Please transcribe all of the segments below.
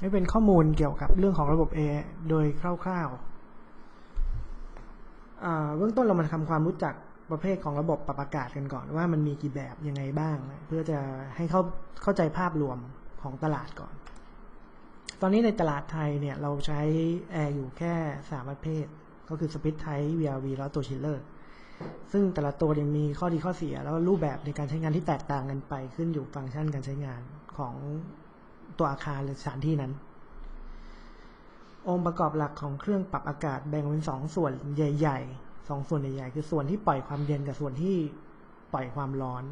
นี่เป็นข้อมูลเกี่ยวกับเรื่องของระบบ A โดยคร่าวๆ เบื้องต้นเรามาทำความรู้จักประเภทของระบบปรับอากาศกันก่อนว่ามันมีกี่แบบยังไงบ้าง เพื่อจะให้เข้าเข้าใจภาพรวมของตลาดก่อน ตอนนี้ในตลาดไทยเนี่ยเราใช้แอร์อยู่แค่สามประเภท ก็คือสปิทไท VRV แล้วตัวชิลเลอร์ซึ่งแต่ละตัวยังมีข้อดีข้อเสีย แล้วรูปแบบในการใช้งานที่แตกต่างกันไปขึ้นอยู่ฟังก์ชันการใช้งานของ ตัวอาคารหรือสถานที่นั้น องค์ประกอบหลักของเครื่องปรับอากาศแบ่งเป็นสองส่วนใหญ่ๆสองส่วนใหญ่ๆคือส่วนที่ปล่อยความเย็นกับส่วนที่ปล่อยความร้อน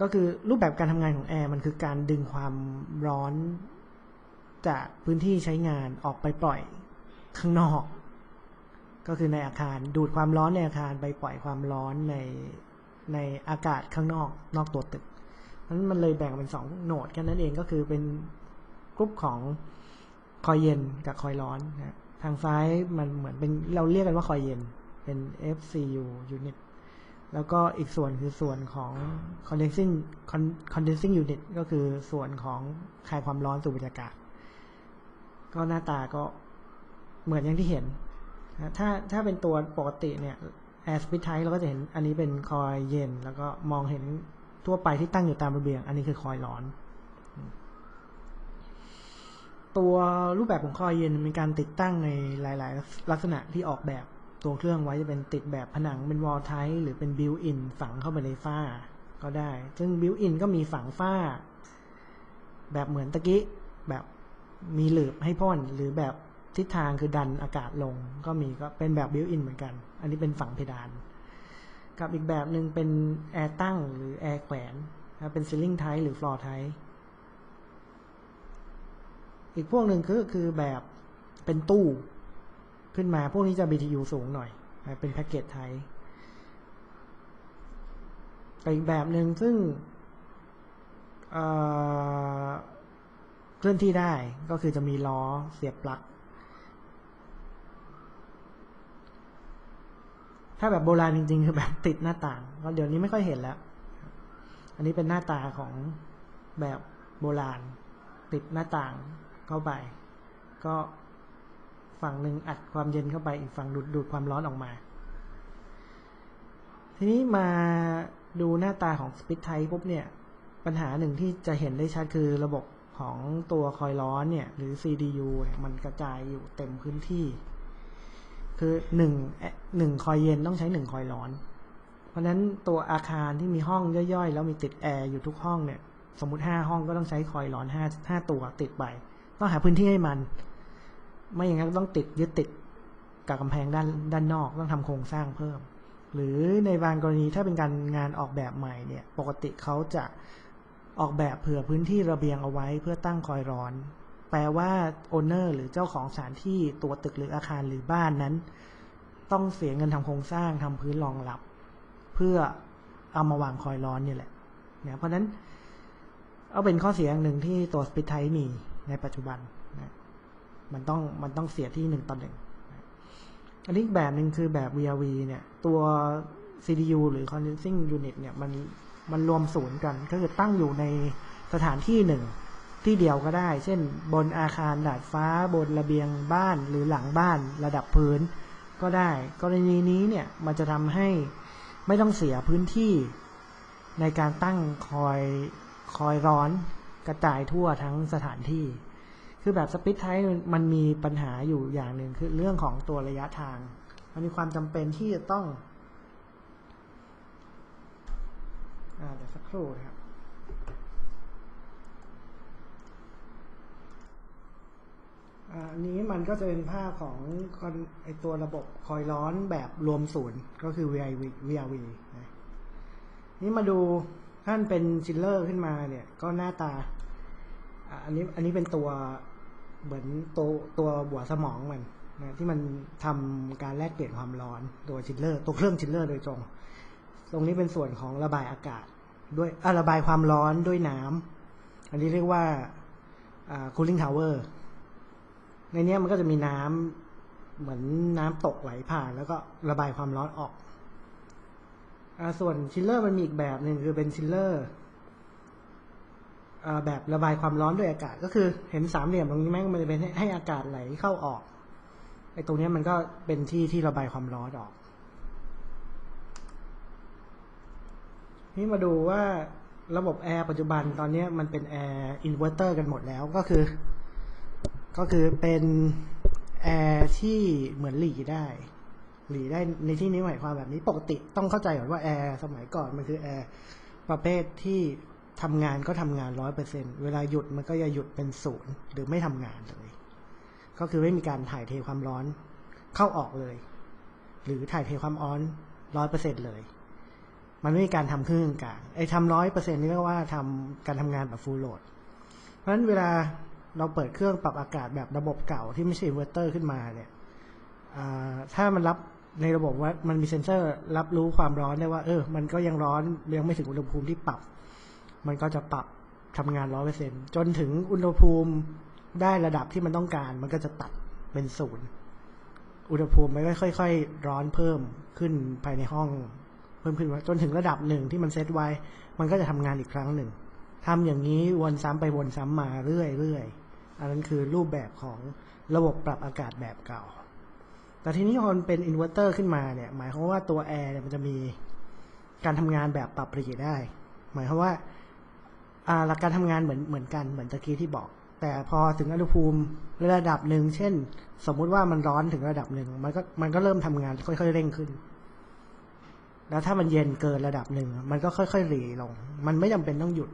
ก็คือรูปแบบการทำงานของแอร์มันคือการดึงความร้อนจากพื้นที่ใช้งานออกไปปล่อยข้างนอก ก็คือในอาคารดูดความร้อนในอาคารไปปล่อยความร้อนในในอากาศข้างนอกนอกตัวตึก นั้นมันเลยแบ่งเป็นสองโหนดแค่นั้นเองก็คือเป็นกรุ๊ปของคอยเย็นกับคอยร้อนนะทางซ้ายมันเหมือนเป็นเราเรียกกันว่าคอยเย็นเป็น FCU unit แล้วก็อีกส่วนคือส่วนของ condensing condensing unit ก็คือส่วนของคายความร้อนสู่บรรยากาศ ก็หน้าตาก็เหมือนอย่างที่เห็นนะถ้าถ้าเป็นตัวปกติเนี่ย air split type เราก็จะเห็นอันนี้เป็นคอยเย็น แล้วก็มองเห็น ทั่วไปที่ตั้งอยู่ตามระเบียง อันนี้คือคอยร้อน ตัวรูปแบบของคอยเย็นมีการติดตั้งในหลาย ๆ ลักษณะที่ออกแบบตัวเครื่องไว้จะเป็นติดแบบผนังเป็นวอลไทหรือเป็นบิวอินฝังเข้าไปในฝ้าก็ได้ ซึ่งบิวอินก็มีฝังฝ้า แบบเหมือนตะกี้แบบมีหลืบให้พ่นหรือแบบทิศทางคือดันอากาศลงก็มีก็เป็นแบบบิวอินเหมือนกัน อันนี้เป็นฝังเพดาน กับอีกแบบหนึ่งเป็นแอร์ตั้งหรือแอร์แขวนเป็นซีลิงไทป์หรือฟลอร์ไทป์อีกพวกหนึ่งคือคือแบบเป็นตู้ขึ้นมาพวกนี้จะ BTU สูงหน่อย เป็นแพ็กเกจไทยแต่อีกแบบหนึ่งซึ่งเเคลื่อนที่ได้ก็คือจะมีล้อเสียบปลั๊ก ถ้าแบบโบราณจริง ๆ คือแบบติดหน้าต่างก็เดี๋ยวนี้ไม่ค่อยเห็นแล้ว อันนี้เป็นหน้าตาของแบบโบราณ ติดหน้าต่างเข้าไป ก็ฝั่งหนึ่งอัดความเย็นเข้าไปอีกฝั่งดูดดูดความร้อนออกมา ทีนี้มาดูหน้าตาของสปิทไทปุ๊บเนี่ยปัญหาหนึ่งที่จะเห็นได้ชัดคือระบบของตัวคอยร้อนเนี่ย หรือ CDU มันกระจายอยู่เต็มพื้นที่ คือหนึ่งหนึ่งคอยเย็นต้องใช้หนึ่งคอยร้อน เพราะฉะนั้นตัวอาคารที่มีห้องย่อยๆ แล้วมีติดแอร์อยู่ทุกห้องเนี่ย สมมติห้าห้องก็ต้องใช้คอยร้อนห้าห้าตัวติดไป ต้องหาพื้นที่ให้มัน ไม่อย่างนั้นต้องติดยึดติดกับกำแพงด้านด้านนอกต้องทำโครงสร้างเพิ่ม หรือในบางกรณีถ้าเป็นการงานออกแบบใหม่เนี่ย ปกติเขาจะออกแบบเผื่อพื้นที่ระเบียงเอาไว้เพื่อตั้งคอยร้อน แปลว่าโอนเนอร์หรือเจ้าของสถานที่ตัวตึกหรืออาคารหรือบ้านนั้น ต้องเสียเงินทำโครงสร้างทำพื้นรองรับ เพื่อเอามาวางคอยร้อนนี่แหละเนี่ยเพราะนั้นเอาเป็นข้อเสียอย่างหนึ่งที่ตัวสปิทไทมีในปัจจุบันนะมันต้องมันต้องเสียที่หนึ่งต่อหนึ่งอันนี้แบบหนึ่งคือแบบ VRV เนี่ย ตัว CDU หรือ Condensing Unit เนี่ยมันมันรวมศูนย์กัน ก็คือตั้งอยู่ในสถานที่หนึ่ง ที่เดียวก็ได้ เช่น บนอาคารดาดฟ้าบนระเบียงบ้านหรือหลังบ้านระดับพื้นก็ได้ กรณีนี้เนี่ยมันจะทำให้ไม่ต้องเสียพื้นที่ในการตั้งคอยคอยร้อนกระจายทั่วทั้งสถานที่ คือแบบสปิทไทมันมีปัญหาอยู่อย่างหนึ่งคือเรื่องของตัวระยะทาง มันมีความจำเป็นที่จะต้องอ่าเดี๋ยวสักครู่นะครับ อันนี้มันก็จะเป็นภาพของไอตัวระบบคอยร้อนแบบรวมศูนย์ก็คือ VIV VRV นะนี่มาดูท่านเป็นชิลเลอร์ขึ้นมาเนี่ย ก็หน้าตาอันนี้อันนี้เป็นตัวเหมือนตัวตัวหัวสมองมันนะที่มันทำการแลกเปลี่ยนความร้อนตัวชิลเลอร์ ตัวเครื่องชิลเลอร์โดยตรง ตรงนี้เป็นส่วนของระบายอากาศ ด้วยระบายความร้อนด้วยน้ำอันนี้เรียกว่า cooling tower ในนี้มันก็จะมีน้ำเหมือนน้ำตกไหลผ่าน แล้วก็ระบายความร้อนออกอส่วนชิลเลอร์มันมีอีกแบบหนึ่งคือเป็นชิลเลอร์แบบระบายความร้อนด้วยอากาศ ก็คือเห็นสามเหลี่ยมตรงนี้ไหมมันจะเป็นให้ใหอากาศไหลเข้าออกไอ้ตรงนี้มันก็เป็นที่ที่ระบายความร้อนออก นี่มาดูว่าระบบแอร์ปัจจุบันตอนนี้มันเป็นแอร์อินเวอร์เตอร์กันหมดแล้วก็คือ ก็คือเป็นแอร์ที่เหมือนหลีได้หลีได้ในที่นี้หมายความแบบนี้ปกติต้องเข้าใจก่อนว่าแอร์สมัยก่อนมันคือแอร์ประเภทที่ทำงานก็ทำงานร้อยเปอร์เซ็นเวลาหยุดมันก็จะหยุดเป็นศูนย์หรือไม่ทำงานเลยก็คือไม่มีการถ่ายเทความร้อนเข้าออกเลย หรือถ่ายเทความร้อนร้อยเปอร์เซ็นเลย มันไม่มีการทำเครื่องกลางไอ้ทำร้อยเปอร์เซ็นนี่เรียกว่าทำการทำงานแบบฟูลโหลดเพราะฉะนั้นเวลา เราเปิดเครื่องปรับอากาศแบบระบบเก่าที่ไม่ใช่อินเวอร์เตอร์ขึ้นมาเนี่ยถ้ามันรับในระบบว่ามันมีเซ็นเซอร์รับรู้ความร้อนได้ว่า เออ มันก็ยังร้อนยังไม่ถึงอุณหภูมิที่ปรับ มันก็จะปรับทำงานร้อยเปอร์เซ็นจนถึงอุณหภูมิได้ระดับที่มันต้องการ มันก็จะตัดเป็นศูนย์อุณหภูมิมันก็ค่อย ๆ ร้อนเพิ่มขึ้นภายในห้องเพิ่มขึ้นจนถึงระดับหนึ่งที่มันเซตไว้ มันก็จะทำงานอีกครั้งหนึ่งทำอย่างนี้วนซ้ำไปวนซ้ำมาเรื่อยๆ อันนั้นคือรูปแบบของระบบปรับอากาศแบบเก่า แต่ทีนี้พอมันเป็นอินเวอร์เตอร์ขึ้นมาเนี่ย หมายความว่าตัวแอร์เนี่ยมันจะมีการทำงานแบบปรับเปลี่ยนได้ หมายความว่าหลักการทำงานเหมือนเหมือนกันเหมือนตะกี้ที่บอก แต่พอถึงอุณหภูมิระดับหนึ่ง เช่น สมมุติว่ามันร้อนถึงระดับหนึ่ง มันก็มันก็เริ่มทำงานค่อยๆเร่งขึ้น แล้วถ้ามันเย็นเกินระดับหนึ่ง มันก็ค่อยๆหลีลง มันไม่จำเป็นต้องหยุด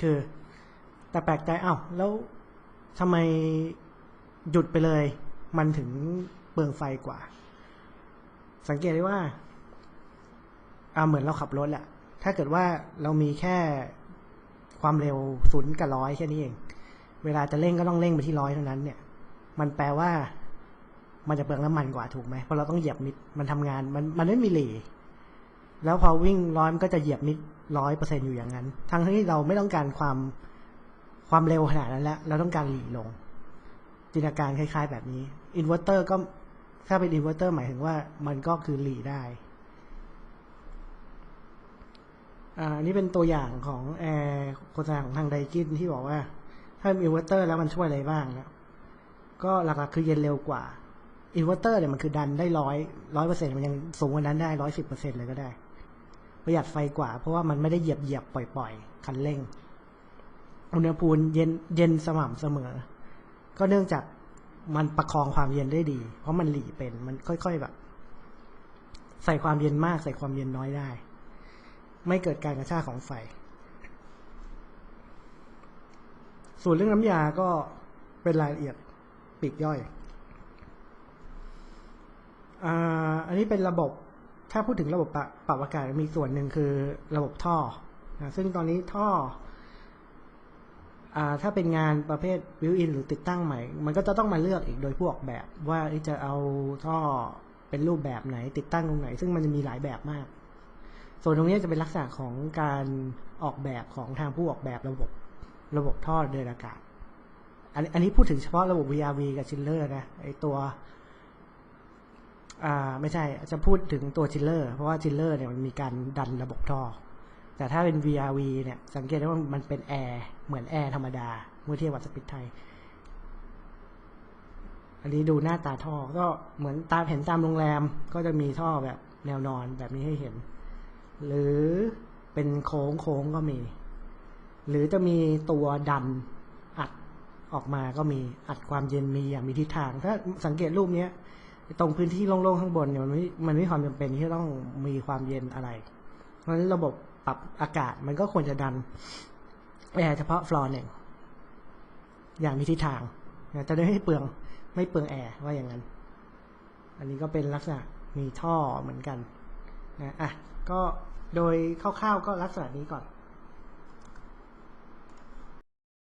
คือ แต่แปลกใจอ้าวแล้ว ทำไมหยุดไปเลย มันถึงเปลืองไฟกว่า สังเกตได้ว่าอ่าเหมือนเราขับรถแหละถ้าเกิดว่าเรามีแค่ความเร็วศูนย์กับร้อยแค่นี้เอง เวลาจะเร่งก็ต้องเร่งไปที่ร้อยเท่านั้นเนี่ย มันแปลว่ามันจะเปลืองน้ำมันกว่าถูกไหมเพราะเราต้องเหยียบมิดมันทำงานมันมันไม่มีหลีแล้วพอวิ่งร้อยมันก็จะเหยียบมิดร้อยเปอร์เซ็นอยู่อย่างนั้น ทั้งที่เราไม่ต้องการความ ความเร็วขนาดนั้นแล้ว เราต้องการหลีลง จินตนาการคล้ายๆ แบบนี้อินเวอร์เตอร์ก็ถ้าเป็นอินเวอร์เตอร์หมายถึงว่ามันก็คือหลีได้อันนี้เป็นตัวอย่างของแอร์โฆษณาของทางไดกินที่บอกว่า ถ้ามีอินเวอร์เตอร์แล้วมันช่วยอะไรบ้างนะก็หลักๆคือเย็นเร็วกว่าอินเวอร์เตอร์เนี่ยมันคือดันได้ร้อยร้อยเปอร์เซ็นต์มันยังสูงกว่านั้นได้ร้อยสิบเปอร์เซ็นต์เลยก็ได้ ประหยัดไฟกว่าเพราะว่ามันไม่ได้เหยียบเหยียบปล่อย ๆ คันเร่ง อุณหภูมิเย็นเย็นสม่ำเสมอ ก็เนื่องจากมันประคองความเย็นได้ดี เพราะมันหลีเป็นมันค่อยๆแบบ ใส่ความเย็นมาก ใส่ความเย็นน้อยได้ ไม่เกิดการกระชากของไฟ ส่วนเรื่องน้ำยาก็เป็นรายละเอียดปีกย่อยอันนี้เป็นระบบถ้าพูดถึงระบบปรับอากาศมีส่วนหนึ่งคือระบบท่อนะซึ่งตอนนี้ท่อ ถ้าเป็นงานประเภทวิวอินหรือติดตั้งใหม่ มันก็จะต้องมาเลือกอีกโดยผู้ออกแบบว่าจะเอาท่อเป็นรูปแบบไหน ติดตั้งตรงไหน ซึ่งมันจะมีหลายแบบมาก ส่วนตรงนี้จะเป็นลักษณะของการออกแบบของทางผู้ออกแบบระบบระบบท่อเดินอากาศ อันอันนี้พูดถึงเฉพาะระบบ VRV กับชิลเลอร์นะไอตัวอ่าไม่ใช่จะพูดถึงตัวชิลเลอร์เพราะว่าชิลเลอร์เนี่ยมันมีการดันระบบท่อ แต่ถ้าเป็น VRV เนี่ย สังเกตได้ว่ามันเป็นแอร์เหมือนแอร์ธรรมดา เมื่อเทียบกับสปิทไทย อันนี้ดูหน้าตาท่อ ก็เหมือนตามเห็นตามโรงแรม ก็จะมีท่อแบบแนวนอนแบบนี้ให้เห็น หรือเป็นโค้งโค้งก็มี หรือจะมีตัวดันอัดออกมาก็มีอัดความเย็นมีอย่างมีทิศทาง ถ้าสังเกตรูปเนี้ยตรงพื้นที่โล่งๆข้างบนเนี่ยมันไม่มันไม่มีความจำเป็นที่ต้องมีความเย็นอะไร เพราะฉะนั้นระบบ ปรับอากาศ มันก็ควรจะดันแอร์เฉพาะฟลอร์หนึ่งอย่างมีทิศทางนะจะได้ไม่เปลืองไม่เปลืองแอร์ว่าอย่างนั้น อันนี้ก็เป็นลักษณะมีท่อเหมือนกันนะอะก็โดยคร่าวๆก็ลักษณะนี้ก่อน